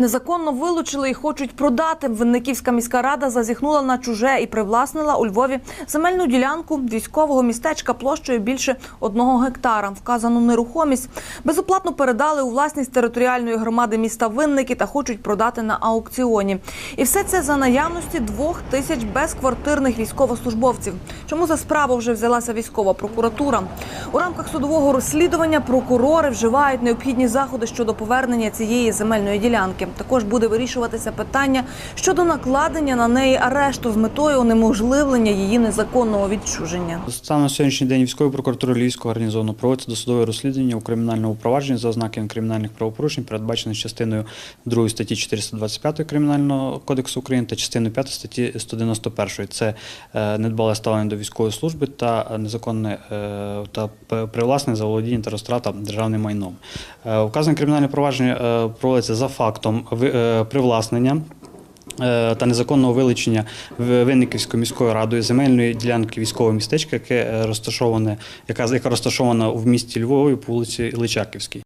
Незаконно вилучили і хочуть продати. Винниківська міська рада зазіхнула на чуже і привласнила у Львові земельну ділянку військового містечка площею більше одного гектара. Вказану нерухомість безоплатно передали у власність територіальної громади міста Винники та хочуть продати на аукціоні. І все це за наявності двох тисяч безквартирних військовослужбовців. Чому за справу вже взялася військова прокуратура? У рамках судового розслідування прокурори вживають необхідні заходи щодо повернення цієї земельної ділянки. Також буде вирішуватися питання щодо накладення на неї арешту з метою унеможливлення її незаконного відчуження. Станом на сьогоднішній день військової прокуратури Львівського гарнізону проводиться досудове розслідування у кримінальному провадженні за ознаками кримінальних правопорушень, передбачених частиною 2 статті 425 Кримінального кодексу України та частиною 5 статті 191. Це е, недбале ставлення до військової служби та незаконне е, та привласне заволодіння та розтрата державним майном. Е, Вказане кримінальне провадження е, проводиться за фактом ви- е, привласнення е, та незаконного вилучення Винниківською міською радою земельної ділянки військового містечка, яке е, розташоване, яка розташована в місті Львові по вулиці Личаківській.